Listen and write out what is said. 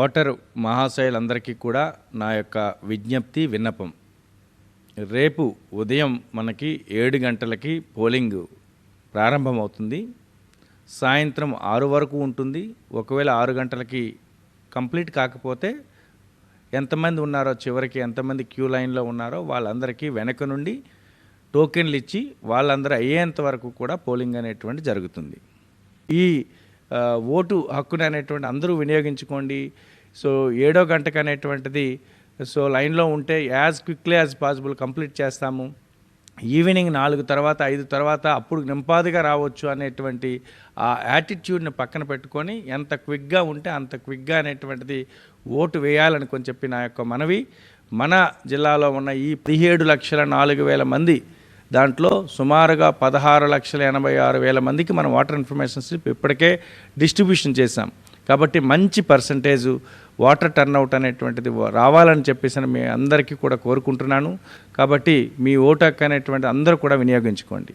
Voter మహాశయులందరికీ కూడా నా యొక్క విజ్ఞప్తి విన్నపం. రేపు ఉదయం మనకి ఏడు గంటలకి పోలింగ్ ప్రారంభమవుతుంది. సాయంత్రం ఆరు వరకు ఉంటుంది. ఒకవేళ ఆరు గంటలకి కంప్లీట్ కాకపోతే ఎంతమంది ఉన్నారో చివరికి ఎంతమంది క్యూ లైన్లో ఉన్నారో వాళ్ళందరికీ వెనక నుండి టోకెన్లు ఇచ్చి వాళ్ళందరూ అయ్యేంత వరకు కూడా పోలింగ్ అనేటువంటి జరుగుతుంది. ఈ ఓటు హక్కుని అనేటువంటి అందరూ వినియోగించుకోండి. సో ఏడో గంటకు అనేటువంటిది సో లైన్లో ఉంటే as quickly as possible complete చేస్తాము. ఈవినింగ్ నాలుగు తర్వాత ఐదు తర్వాత అప్పుడు నింపాదిగా రావచ్చు అనేటువంటి ఆ యాటిట్యూడ్ని పక్కన పెట్టుకొని ఎంత క్విక్గా ఉంటే అంత క్విక్గా అనేటువంటిది ఓటు వేయాలని చెప్పి నా యొక్క మనవి. మన జిల్లాలో ఉన్న ఈ పదిహేడు లక్షల నాలుగు వేల మంది దాంట్లో సుమారుగా పదహారు లక్షల ఎనభై ఆరు వేల మందికి మనం వాటర్ ఇన్ఫర్మేషన్ స్లిప్ ఇప్పటికే డిస్ట్రిబ్యూషన్ చేశాం. కాబట్టి మంచి పర్సంటేజు వాటర్ టర్న్అవుట్ అనేటువంటిది రావాలని చెప్పేసి మీ అందరికీ కూడా కోరుకుంటున్నాను. కాబట్టి మీ ఓటు హక్కు అనేటువంటి అందరూ కూడా వినియోగించుకోండి.